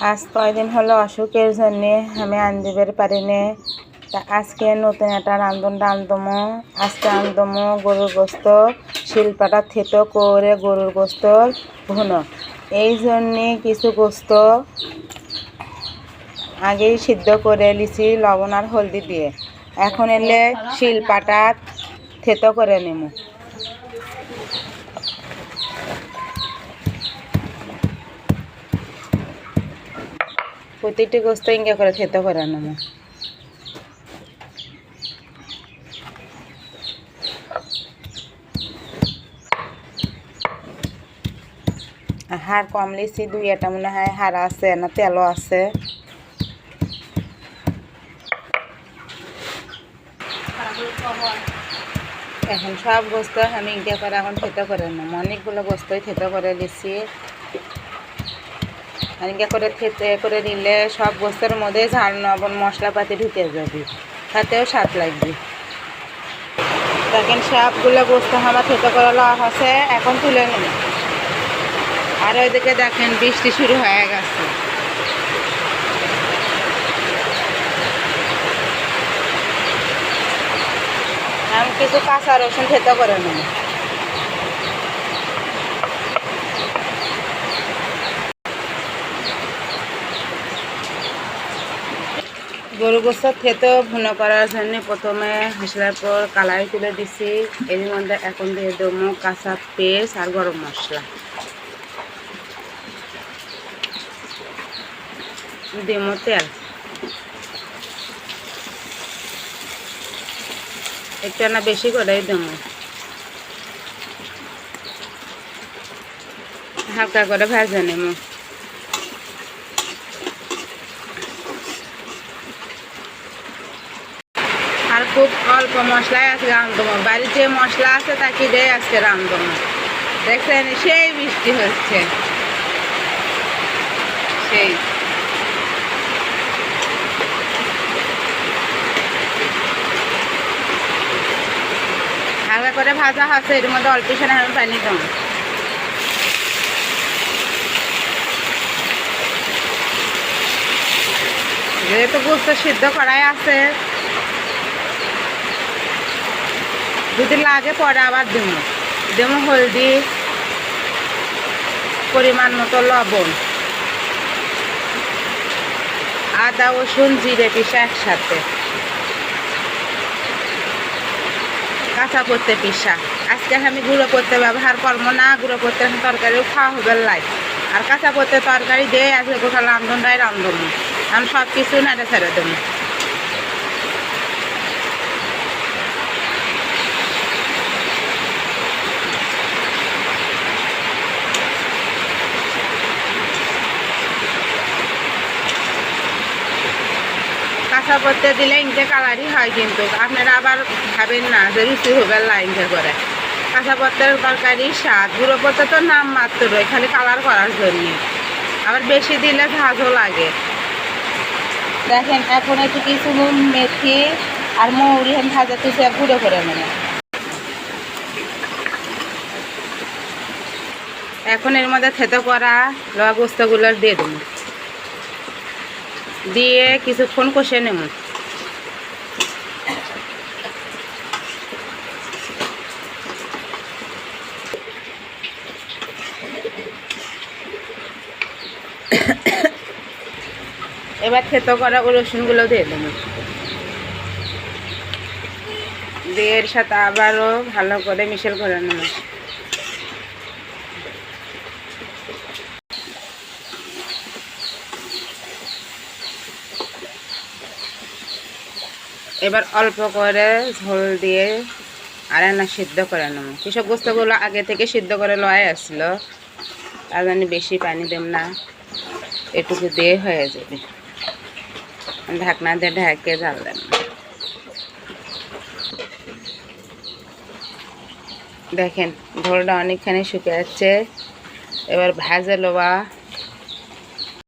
আজ কয়দিন হলো অসুখের জন্যে আমি আনদিবের পারিনি। তা আজকে নতুন একটা রান্ধন রান্ধমো, আজকে রান্ধমো গরুর গোস্ত, শিলপাটা থেতো করে গরুর গোস্ত ভুনো। এই জন্যে কিছু গোস্ত আগেই সিদ্ধ করে লিচি লবণ আর হলদি দিয়ে। এখন এলে শিলপাটা থেতো করে নেব প্রতিটি গোস্ত ইঙ্গে করে থেতো করে নেব হাড় কম লিছি, দুই একটা মনে হয় হাড় আছে না তেলও আছে। এখন সব গোস্ত আমি ইঙ্গে করে, এখন থেতো করে নেব অনেকগুলো গোস্তই থেতো করে লিছি। আর করে থেতে করে নিলে সব গোস্তের মধ্যে ঝাল লবণ মশলাপাতি ঢুকে যাবে। তাতেও স্বাদ লাগবে। দেখেন, সবগুলো গোস্ত আমার থেতো করে লওয়া হচ্ছে এখন তুলে নেব। আর ওইদিকে দেখেন, বৃষ্টি শুরু হয়ে গেছে। আমি কিছু কাঁচা রসুন থেতো করে নেব। গরু গোস্ত থেতো ভুনো করার জন্য প্রথমে হাসলার পর কালাই তুলে দিছি। এর মধ্যে এখন দিয়ে দেবো কাঁচা পেস্ট আর গরম মশলা। দেবো তেল। একটু না বেশি করেই দেবো। হালকা করে ভেজে নেব। আর খুব অল্প মশলায় আজকে রান্ধবো বাড়ির যে মশলা আছে তাকে দিয়ে আজকে রান্ধবো দেখছেন, সেই বৃষ্টি হচ্ছে। সেই। করে ভাজা আছে এর মধ্যে অল্প সেনা আমি পানি দেবো। যেহেতু গোস্ত সিদ্ধ করাই আছে যদি লাগে পরে আবার দেবো। দেবো হলদি, পরিমাণ মতো লবণ, আদা, রসুন, জিরে, পিসা একসাথে। কাঁচা করতে পিসা। আজকে আমি গুঁড়ো করতে ব্যবহার করব না, গুঁড়ো করতে তরকারিও খাওয়া হবে লাই। আর কাঁচা করতে তরকারি দিয়ে আজকে গোটা রান্ধনটাই রান্ধব। আমি সব কিছু নাড়ে ছেড়ে দেবো। কাঁচা করতে দিলে ইনকে কালারই হয় কিন্তু। আপনারা আবার ভাবেন না যে রুচি হবে লাইনকে করে। কাঁচা পত্রের তরকারি স্বাদ। গুঁড়ো পত্র তো নাম মাত্রই খালি কালার করার জন্য। আবার বেশি দিলে ঝাঁঝও লাগে। দেখেন, এখন একটু কিছু মেথি আর মৌরি হেন ভাজা কিছু গুঁড়ো করে নেব। এখন এর মধ্যে থেতো করা লোয়া গোস্তগুলো দিয়ে দেবো। দিয়ে কিছুক্ষণ কষে নেব। এবার থেতো করা রসুনগুলো দিয়ে দেব। দিয়ে সাথে আবারও ভালো করে মিশেল করে নেব। এবার অল্প করে ঝোল দিয়ে আর না সিদ্ধ করে নেব। কৃষক গোস্তগুলো আগে থেকে সিদ্ধ করে লয় আসলো তার জন্য বেশি পানি দেব না, এটুকু দিয়ে হয়ে যাবে। ঢাকনা দিয়ে ঢাকে জাল দেন দেখেন, ঝোলটা অনেকখানি শুকে যাচ্ছে। এবার ভাজে লোবা